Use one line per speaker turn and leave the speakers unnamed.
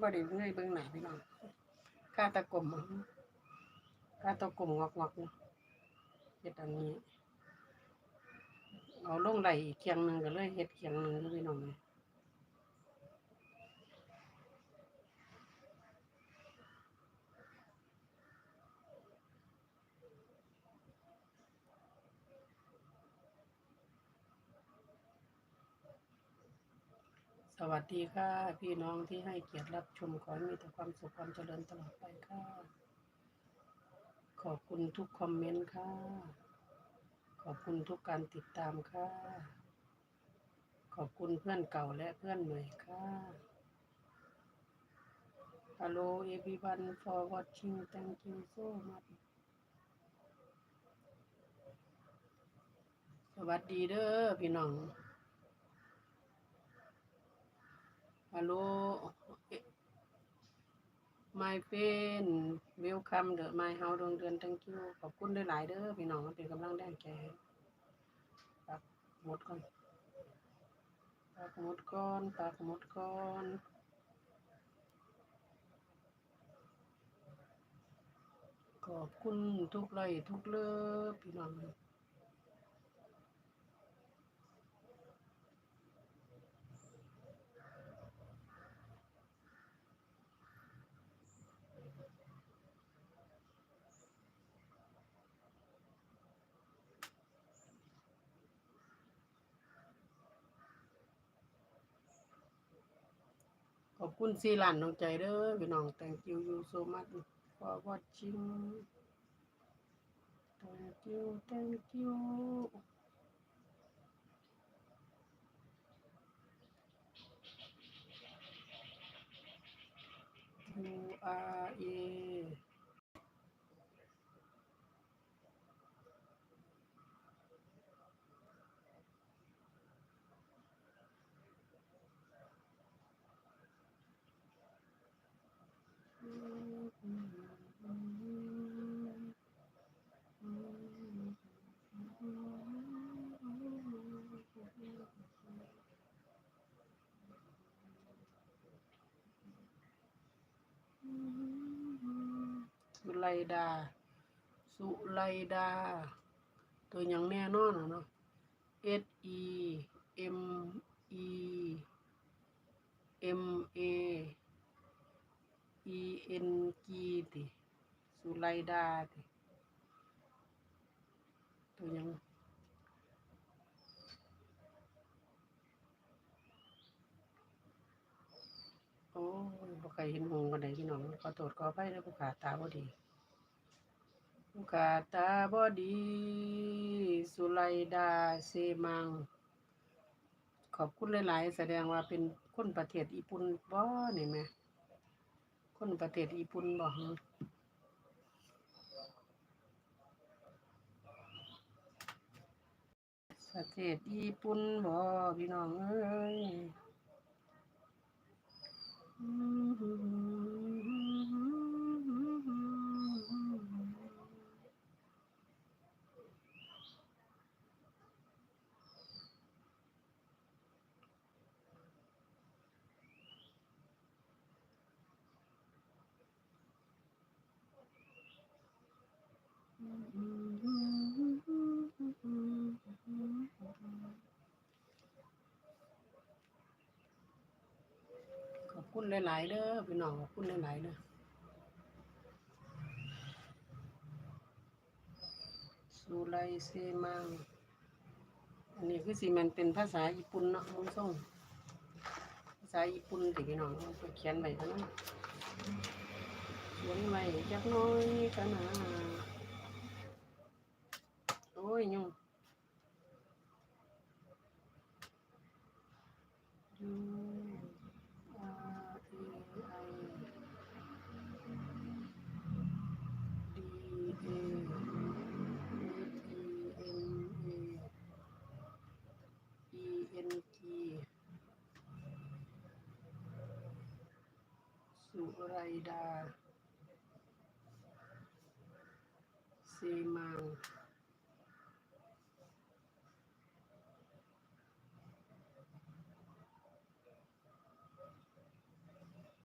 บ่ได้เงยเบื้องหน้าพี่น้องคาตะกลมอะค่าตะกลมงอกๆเนาะเห็ดอันนี้ เอาลงไหลเคียงหนึ่งก็เลยเห็ดเคียงหนึ่งเลยพี่น้องเลย สวัสดีค่ะ พี่น้องที่ให้เกียรติรับชมขอให้มีแต่ความสุขความเจริญตลอดไปค่ะ ขอบคุณทุกคอมเมนต์ค่ะ ขอบคุณทุกการติดตามค่ะ ขอบคุณเพื่อนเก่าและเพื่อนใหม่ค่ะ Hello everyone for watching thank you so much สวัสดีเด้อพี่น้อง Hello my friend welcome เด้อ my house ดวงเดือน thank you ขอบคุณหลายเด้อพี่น้องเป็นกำลังแรงใจปักหมดก่อนปักหมดก่อนปักหมดก่อนขอบคุณทุกไลทุกเลิฟพี่น้อง ขอบคุณซีหลานน้องใจเด้อพี่น้อง thank you you so much for watching thank you thank you ยูอาร์เอ สุไลดา สุไลดา ตัวอย่างแน่นอนอะเนาะ S E M E M A E N G ติสุไลดาติตัวอย่างโอ้ ยบ่เคยเห็นหงส์กันไหนพี่น้องขอโทษขออภัยนะผู้ขาตาบ่ดีผู้ขาตาบ่ดี สุไลดาเซมัง ขอบคุณหลายๆ แสดงว่าเป็นคนประเทศญี่ปุ่นบ่นี่แหม่คนประเทศญี่ปุ่นบ่ฮะประเทศญี่ปุ่นบ่พี่น้องเอ้ ขอบคุณหลายๆเด้อพี่น้องขอบคุณหลายๆเด้อสุไลเซมังอันนี้คือสิมันเป็นภาษาญี่ปุ่นเนาะมุ้งส่งภาษาญี่ปุ่นติพี่น้องเอาไปเขียนไว้กันนะเขียนไว้จักน้อยกันนะ โอ้ยยุ่